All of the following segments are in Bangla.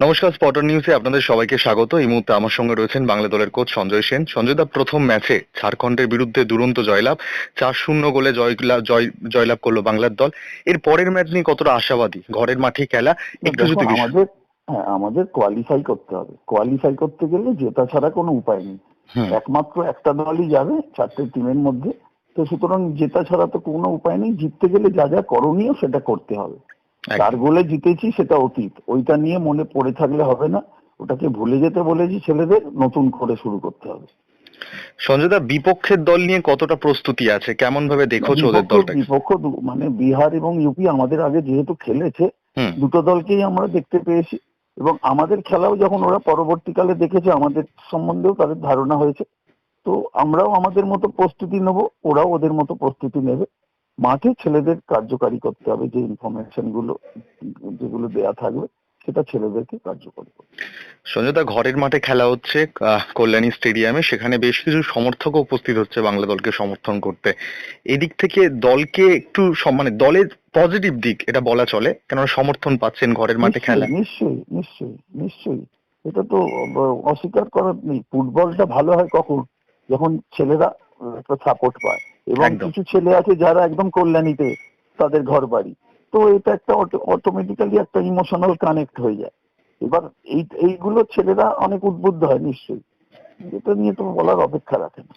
নমস্কার স্পটার নিউজে আপনাদের সবাইকে স্বাগত। এই মুহূর্তে আমার সঙ্গে রয়েছেন বাংলা দলের কোচ সঞ্জয় সেন। সঞ্জয় দা প্রথম ম্যাচে ঝাড়খণ্ডের বিরুদ্ধে দুরন্ত জয়লাভ চার শূন্য গোলে জয় জয় জয়লাভ করল বাংলার দল। এর পরের ম্যাচ নিয়ে কতটা আশাবাদী? ঘরের মাঠে খেলা একটু যদি আমাদের হ্যাঁ আমাদের কোয়ালিফাই করতে হবে। কোয়ালিফাই করতে গেলে জেতা ছাড়া কোনো উপায় নেই। একমাত্র একটা দলই যাবে চারটে টিমের মধ্যে। তো সুতরাং জেতা ছাড়া তো কোনো উপায় নেই। জিততে গেলে যা যা করণীয় সেটা করতে হবে। চার গোলে জিতেছি সেটা অতীত। ওইটা নিয়ে মনে পড়ে থাকলে হবে না। ওটাকে ভুলে যেতে বলেছি ছেলেদের নতুন করে শুরু করতে হবে। সঞ্জয় দা বিপক্ষের দল নিয়ে কতটা প্রস্তুতি আছে? কেমন ভাবে দেখোছো ওদের দলটাকে? বিপক্ষ মানে বিহার এবং ইউপি আমাদের আগে যেহেতু খেলেছে দুটো দলকেই আমরা দেখতে পেয়েছি। এবং আমাদের খেলাও যখন ওরা পরবর্তীকালে দেখেছে আমাদের সম্বন্ধেও তাদের ধারণা হয়েছে। তো আমরাও আমাদের মতো প্রস্তুতি নেব ওরাও ওদের মতো প্রস্তুতি নেবে। মাঠে ছেলেদের কার্যকারী করতে হবে যে ইনফরমেশনগুলো যেগুলো দেয়া থাকবে সেটা ছেলেদেরকে কার্যকরী করতে হবে। সঞ্জয় দা ঘরের মাঠে খেলা হচ্ছে কল্যাণী স্টেডিয়ামে। সেখানে বেশ কিছু সমর্থক উপস্থিত হচ্ছে বাংলা দলকে সমর্থন করতে। এদিক থেকে দলকে একটু মানে দলের পজিটিভ দিক এটা বলা চলে কেননা সমর্থন পাচ্ছেন ঘরের মাঠে খেলা। নিশ্চয়ই, নিশ্চয়ই নিশ্চয়ই নিশ্চয়ই। এটা তো অস্বীকার করার নেই। ফুটবলটা ভালো হয় কখন? যখন ছেলেরা একটা সাপোর্ট পায়। এবং। কিছু ছেলে আছে যারা একদম কল্যাণীতে তাদের ঘর বাড়ি তো এটা একটা অটোমেটিক্যালি একটা ইমোশনাল কানেক্ট হয়ে যায়। এবার এই এইগুলো ছেলেরা অনেক উদ্বুদ্ধ হয় নিশ্চয়ই। এটা নিয়ে তো বলার অপেক্ষা রাখে না।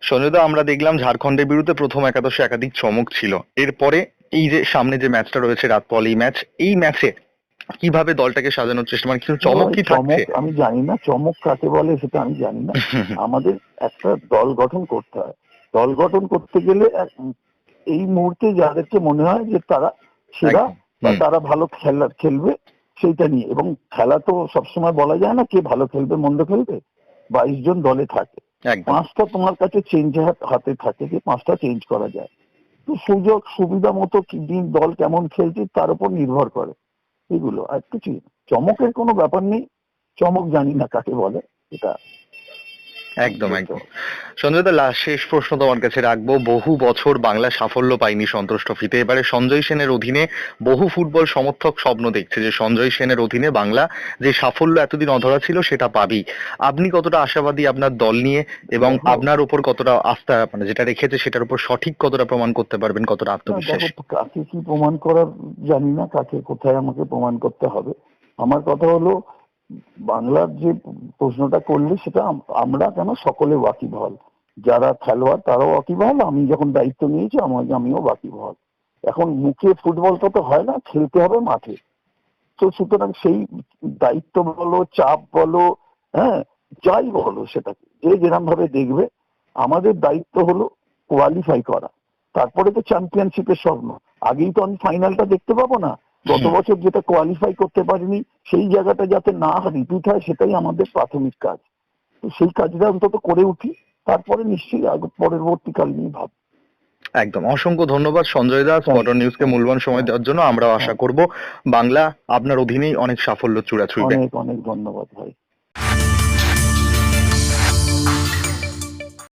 সঞ্জয় দা আমরা দেখলাম ঝাড়খণ্ডের বিরুদ্ধে প্রথম একাদশে একাধিক চমক ছিল। এরপরে এই যে সামনে যে ম্যাচটা রয়েছে রাতপল এই ম্যাচ এই ম্যাচে কীভাবে দলটাকে সাজানোর চেষ্টা মানে কিছু চমক কি থাকছে? আমি জানি না চমক কাকে বলে সেটা আমি জানি না। আমাদের একটা দল গঠন করতে হয়। দল গঠন করতে গেলে এই মুহূর্তে যাদেরকে মনে হয় যে তারা সেরা বা তারা ভালো খেলা খেলবে সেইটা নিয়ে। এবং খেলা তো সবসময় বলা যায় না কে ভালো খেলবে মন্দ খেলবে। বাইশ জন দলে থাকে। পাঁচটা তোমার কাছে চেঞ্জ হাতে থাকে যে পাঁচটা চেঞ্জ করা যায়। তো সুযোগ সুবিধা মতো দিন দল কেমন খেলছে তার উপর নির্ভর করে। এগুলো আর কিছু চমকের কোনো ব্যাপার নেই। চমক জানি না কাকে বলে। এটা একদম একদম। সঞ্জয় দা লাস্ট শেষ প্রশ্ন তোমার কাছে রাখব। বহু বছর বাংলা সাফল্য পায়নি সন্তোষ ট্রফিতে। এবারে সঞ্জয় সেনের অধীনে বহু ফুটবল সমর্থক স্বপ্ন দেখছে যে সঞ্জয় সেনের অধীনে বাংলা যে সাফল্য এতদিন অধরা ছিল সেটা পাবি আপনি কতটা আশাবাদী আপনার দল নিয়ে এবং আপনার উপর কতটা আস্থা মানে যেটা রেখেছে সেটার উপর সঠিক কতটা প্রমাণ করতে পারবেন কতটা আত্মবিশ্বাস? কাকে কি প্রমাণ করার জানি না কাকে কোথায় আমাকে প্রমাণ করতে হবে। আমার কথা হলো বাংলার যে প্রশ্নটা করলে সেটা আমরা কেন সকলে ওয়াকিবহল? যারা খেলোয়াড় তারাও ওয়াকিবহল আমি যখন দায়িত্ব নিয়েছি আমার আমিও বাকি ওয়াকিবহল এখন মুখে ফুটবলটা তো হয় না খেলতে হবে মাঠে। তো সুতরাং সেই দায়িত্ব বলো চাপ বলো হ্যাঁ যাই বলো সেটাকে যে যেরকম ভাবে দেখবে আমাদের দায়িত্ব হলো কোয়ালিফাই করা। তারপরে তো চ্যাম্পিয়নশিপের স্বপ্ন। আগেই তো আমি ফাইনালটা দেখতে পাবো না। গত বছর যেটা কোয়ালিফাই করতে পারিনি সেই জায়গাটা যাতে না রিপিট হয় সেটাই আমাদের প্রাথমিক কাজ। তো সেই কাজটা অন্তত করে উঠি। তারপরে নিশ্চয়ই পরবর্তীকাল নিয়ে ভাব। একদম। অসংখ্য ধন্যবাদ সঞ্জয় দাস স্পটন নিউজকে মূল্যবান সময় দেওয়ার জন্য আমরাও আশা করব। বাংলা আপনার অধীনেই অনেক সাফল্য চূড়া ছুঁইবে অনেক অনেক ধন্যবাদ ভাই।